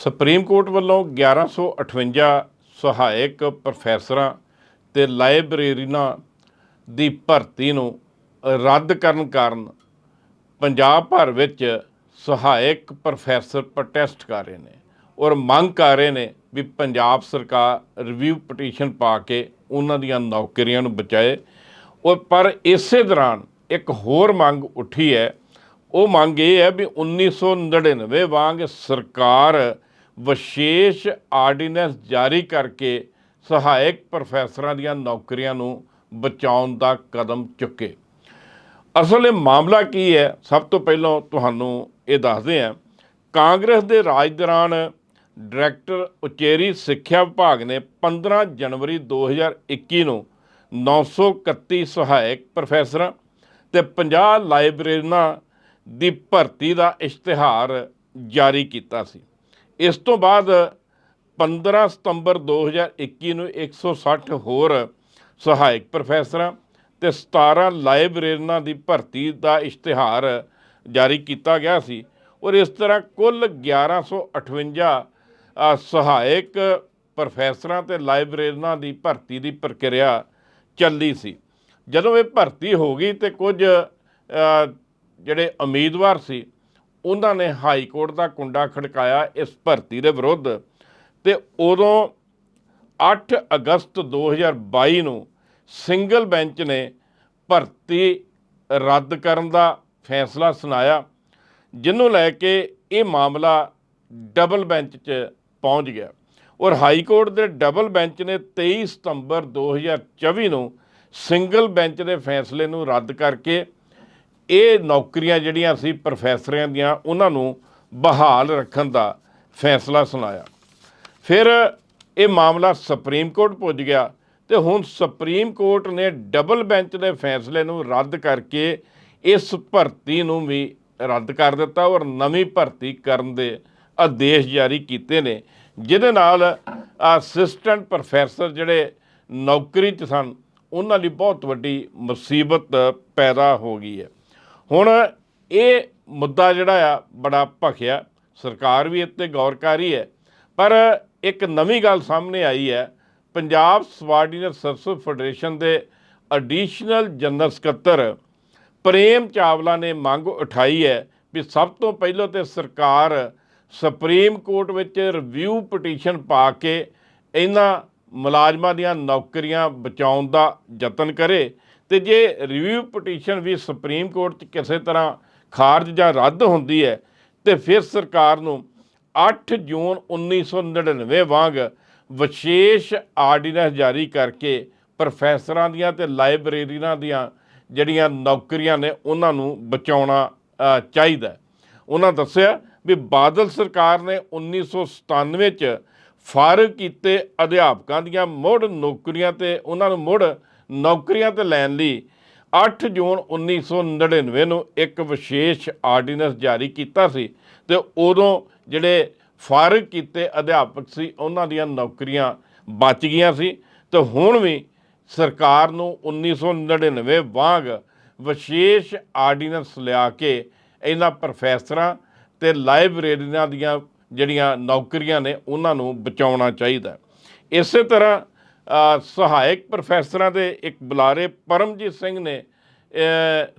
Supreme court ਵੱਲੋਂ 1158 ਸਹਾਇਕ ਪ੍ਰੋਫੈਸਰਾਂ ਤੇ ਲਾਇਬ੍ਰੇਰੀਨਾਂ ਦੀ ਭਰਤੀ ਨੂੰ ਰੱਦ ਕਰਨ ਕਾਰਨ ਪੰਜਾਬ ਭਰ ਵਿੱਚ ਸਹਾਇਕ ਪ੍ਰੋਫੈਸਰ ਪ੍ਰੋਟੈਸਟ ਕਰ ਰਹੇ ਨੇ ਔਰ ਮੰਗ ਕਰ ਰਹੇ ਨੇ ਵੀ ਪੰਜਾਬ ਸਰਕਾਰ ਰਿਵਿਊ ਪਟੀਸ਼ਨ ਪਾ ਕੇ ਉਹਨਾਂ ਦੀਆਂ ਨੌਕਰੀਆਂ ਨੂੰ ਬਚਾਏ। ਔਰ ਪਰ ਇਸੇ ਦੌਰਾਨ ਇੱਕ ਹੋਰ ਮੰਗ ਉੱਠੀ ਹੈ। ਉਹ ਮੰਗ ਇਹ ਹੈ ਵੀ 1999 ਵਾਂਗ ਸਰਕਾਰ ਵਿਸ਼ੇਸ਼ ਆਰਡੀਨੈਂਸ ਜਾਰੀ ਕਰਕੇ ਸਹਾਇਕ ਪ੍ਰੋਫੈਸਰਾਂ ਦੀਆਂ ਨੌਕਰੀਆਂ ਨੂੰ ਬਚਾਉਣ ਦਾ ਕਦਮ ਚੁੱਕੇ। ਅਸਲ ਇਹ ਮਾਮਲਾ ਕੀ ਹੈ? ਸਭ ਤੋਂ ਪਹਿਲਾਂ ਤੁਹਾਨੂੰ ਇਹ ਦੱਸਦੇ ਹਾਂ। ਕਾਂਗਰਸ ਦੇ ਰਾਜ ਦੌਰਾਨ ਡਾਇਰੈਕਟਰ ਉਚੇਰੀ ਸਿੱਖਿਆ ਵਿਭਾਗ ਨੇ 15 ਜਨਵਰੀ 2021 ਨੂੰ 931 ਸਹਾਇਕ ਪ੍ਰੋਫੈਸਰਾਂ ਤੇ 50 ਲਾਇਬ੍ਰੇਰੀਆਂ ਦੀ ਭਰਤੀ ਦਾ ਇਸ਼ਤਿਹਾਰ ਜਾਰੀ ਕੀਤਾ ਸੀ। ਇਸ ਤੋਂ ਬਾਅਦ 15 ਸਤੰਬਰ 2021 ਨੂੰ 160 ਹੋਰ ਸਹਾਇਕ ਪ੍ਰੋਫੈਸਰਾਂ ਤੇ 17 ਲਾਇਬ੍ਰੇਰੀਆਂ ਦੀ ਭਰਤੀ ਦਾ ਇਸ਼ਤਿਹਾਰ ਜਾਰੀ ਕੀਤਾ ਗਿਆ ਸੀ ਔਰ ਇਸ ਤਰ੍ਹਾਂ ਕੁੱਲ 1158 ਅ, ਸਹਾਇਕ ਪ੍ਰੋਫੈਸਰਾਂ ਤੇ ਲਾਇਬ੍ਰੇਰੀਆਂ ਦੀ ਭਰਤੀ ਦੀ ਪ੍ਰਕਿਰਿਆ ਚੱਲੀ ਸੀ। ਜਦੋਂ ਇਹ ਭਰਤੀ ਹੋ ਗਈ ਤੇ ਕੁਝ ਜਿਹੜੇ ਉਮੀਦਵਾਰ ਸੀ ਉਹਨਾਂ ਨੇ ਹਾਈ ਕੋਰਟ ਦਾ ਕੁੰਡਾ ਖੜਕਾਇਆ ਇਸ ਭਰਤੀ ਦੇ ਵਿਰੁੱਧ ਤੇ ਉਦੋਂ 8 ਅਗਸਤ 2022 ਨੂੰ ਸਿੰਗਲ ਬੈਂਚ ਨੇ ਭਰਤੀ ਰੱਦ ਕਰਨ ਦਾ ਫੈਸਲਾ ਸੁਣਾਇਆ ਜਿਹਨੂੰ ਲੈ ਕੇ ਇਹ ਮਾਮਲਾ ਡਬਲ ਬੈਂਚ 'ਚ ਪਹੁੰਚ ਗਿਆ। ਔਰ ਹਾਈ ਕੋਰਟ ਦੇ ਡਬਲ ਬੈਂਚ ਨੇ 23 ਸਤੰਬਰ 2024 ਨੂੰ ਸਿੰਗਲ ਬੈਂਚ ਦੇ ਫੈਸਲੇ ਨੂੰ ਰੱਦ ਕਰਕੇ ਇਹ ਨੌਕਰੀਆਂ ਜਿਹੜੀਆਂ ਸੀ ਪ੍ਰੋਫੈਸਰਾਂ ਦੀਆਂ, ਉਹਨਾਂ ਨੂੰ ਬਹਾਲ ਰੱਖਣ ਦਾ ਫੈਸਲਾ ਸੁਣਾਇਆ। ਫਿਰ ਇਹ ਮਾਮਲਾ ਸੁਪਰੀਮ ਕੋਰਟ ਪੁੱਜ ਗਿਆ ਤੇ ਹੁਣ ਸੁਪਰੀਮ ਕੋਰਟ ਨੇ ਡਬਲ ਬੈਂਚ ਦੇ ਫੈਸਲੇ ਨੂੰ ਰੱਦ ਕਰਕੇ ਇਸ ਭਰਤੀ ਨੂੰ ਵੀ ਰੱਦ ਕਰ ਦਿੱਤਾ ਔਰ ਨਵੀਂ ਭਰਤੀ ਕਰਨ ਦੇ ਆਦੇਸ਼ ਜਾਰੀ ਕੀਤੇ ਨੇ, ਜਿਹਦੇ ਨਾਲ ਅਸਿਸਟੈਂਟ ਪ੍ਰੋਫੈਸਰ ਜਿਹੜੇ ਨੌਕਰੀ 'ਚ ਸਨ, ਉਹਨਾਂ ਲਈ ਬਹੁਤ ਵੱਡੀ ਮੁਸੀਬਤ ਪੈਦਾ ਹੋ ਗਈ ਹੈ। ਹੁਣ ਇਹ ਮੁੱਦਾ ਜਿਹੜਾ ਆ, ਬੜਾ ਭਖਿਆ। ਸਰਕਾਰ ਵੀ ਇੱਥੇ ਗੌਰ ਕਰ ਰਹੀ ਹੈ। ਪਰ ਇੱਕ ਨਵੀਂ ਗੱਲ ਸਾਹਮਣੇ ਆਈ ਹੈ। ਪੰਜਾਬ ਸਵਾਰਡੀਨਰ ਸਰਵਿਸ ਫੈਡਰੇਸ਼ਨ ਦੇ ਐਡੀਸ਼ਨਲ ਜਨਰਲ ਸਕੱਤਰ ਪ੍ਰੇਮ ਚਾਵਲਾ ਨੇ ਮੰਗ ਉਠਾਈ ਹੈ ਵੀ ਸਭ ਤੋਂ ਪਹਿਲਾਂ ਤੇ ਸਰਕਾਰ ਸੁਪਰੀਮ ਕੋਰਟ ਵਿੱਚ ਰਿਵਿਊ ਪਟੀਸ਼ਨ ਪਾ ਕੇ ਇਹਨਾਂ ਮੁਲਾਜ਼ਮਾਂ ਦੀਆਂ ਨੌਕਰੀਆਂ ਬਚਾਉਣ ਦਾ ਯਤਨ ਕਰੇ। ਤੇ ਜੇ ਰਿਵਿਊ ਪਟੀਸ਼ਨ ਵੀ ਸੁਪਰੀਮ ਕੋਰਟ 'ਚ ਕਿਸੇ ਤਰ੍ਹਾਂ ਖਾਰਜ ਜਾਂ ਰੱਦ ਹੁੰਦੀ ਹੈ, ਤੇ ਫਿਰ ਸਰਕਾਰ ਨੂੰ 8 ਜੂਨ 1999 ਵਾਂਗ ਵਿਸ਼ੇਸ਼ ਆਰਡੀਨੈਂਸ ਜਾਰੀ ਕਰਕੇ ਪ੍ਰੋਫੈਸਰਾਂ ਦੀਆਂ ਤੇ ਲਾਇਬ੍ਰੇਰੀਆਂ ਦੀਆਂ ਜਿਹੜੀਆਂ ਨੌਕਰੀਆਂ ਨੇ ਉਹਨਾਂ ਨੂੰ ਬਚਾਉਣਾ ਚਾਹੀਦਾ ਉਹਨਾਂ ਦੱਸਿਆ ਵੀ ਬਾਦਲ ਸਰਕਾਰ ਨੇ 1997 ਚ ਫਾਰਗ ਕੀਤੇ ਅਧਿਆਪਕਾਂ ਦੀਆਂ ਮੁੜ ਨੌਕਰੀਆਂ ਤੇ ਉਹਨਾਂ ਨੂੰ ਮੁੜ ਨੌਕਰੀਆਂ ਤੇ ਲੈਣ ਲਈ 8 ਜੂਨ 1999 ਨੂੰ ਇੱਕ ਵਿਸ਼ੇਸ਼ ਆਰਡੀਨੈਂਸ ਜਾਰੀ ਕੀਤਾ ਸੀ ਤੇ ਉਦੋਂ ਜਿਹੜੇ ਫਾਰਗ ਕੀਤੇ ਅਧਿਆਪਕ ਸੀ, ਉਹਨਾਂ ਦੀਆਂ ਨੌਕਰੀਆਂ ਬਚ ਗਈਆਂ ਸੀ ਤੇ ਹੁਣ ਵੀ ਸਰਕਾਰ ਨੂੰ 1999 ਵਾਂਗ ਵਿਸ਼ੇਸ਼ ਆਰਡੀਨੈਂਸ ਲਿਆ ਕੇ ਇਹਨਾਂ ਪ੍ਰੋਫੈਸਰਾਂ ਤੇ ਲਾਇਬ੍ਰੇਰੀਆਂ ਦੀਆਂ ਜਿਹੜੀਆਂ ਨੌਕਰੀਆਂ ਨੇ, ਉਹਨਾਂ ਨੂੰ ਬਚਾਉਣਾ ਚਾਹੀਦਾ ਹੈ। ਇਸੇ ਤਰ੍ਹਾਂ ਸਹਾਇਕ ਪ੍ਰੋਫੈਸਰਾਂ ਦੇ ਇੱਕ ਬੁਲਾਰੇ ਪਰਮਜੀਤ ਸਿੰਘ ਨੇ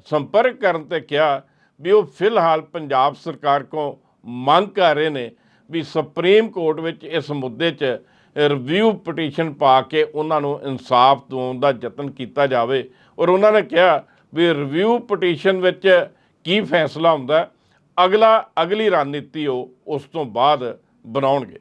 ਸੰਪਰਕ ਕਰਨ ਤੇ ਕਿਹਾ ਵੀ ਉਹ ਫਿਲਹਾਲ ਪੰਜਾਬ ਸਰਕਾਰ ਕੋ ਮੰਗ ਕਰ ਰਹੇ ਨੇ ਵੀ ਸੁਪਰੀਮ ਕੋਰਟ ਵਿੱਚ ਇਸ ਮੁੱਦੇ 'ਚ ਰਿਵਿਊ ਪਟੀਸ਼ਨ ਪਾ ਕੇ ਉਹਨਾਂ ਨੂੰ ਇਨਸਾਫ ਦਿਵਾਉਣ ਦਾ ਯਤਨ ਕੀਤਾ ਜਾਵੇ ਔਰ ਉਹਨਾਂ ਨੇ ਕਿਹਾ ਵੀ ਰਿਵਿਊ ਪਟੀਸ਼ਨ ਵਿੱਚ ਕੀ ਫੈਸਲਾ ਹੁੰਦਾ ਅਗਲਾ ਅਗਲੀ ਰਣਨੀਤੀ ਉਹ ਉਸ ਤੋਂ ਬਾਅਦ ਬਣਾਉਣਗੇ।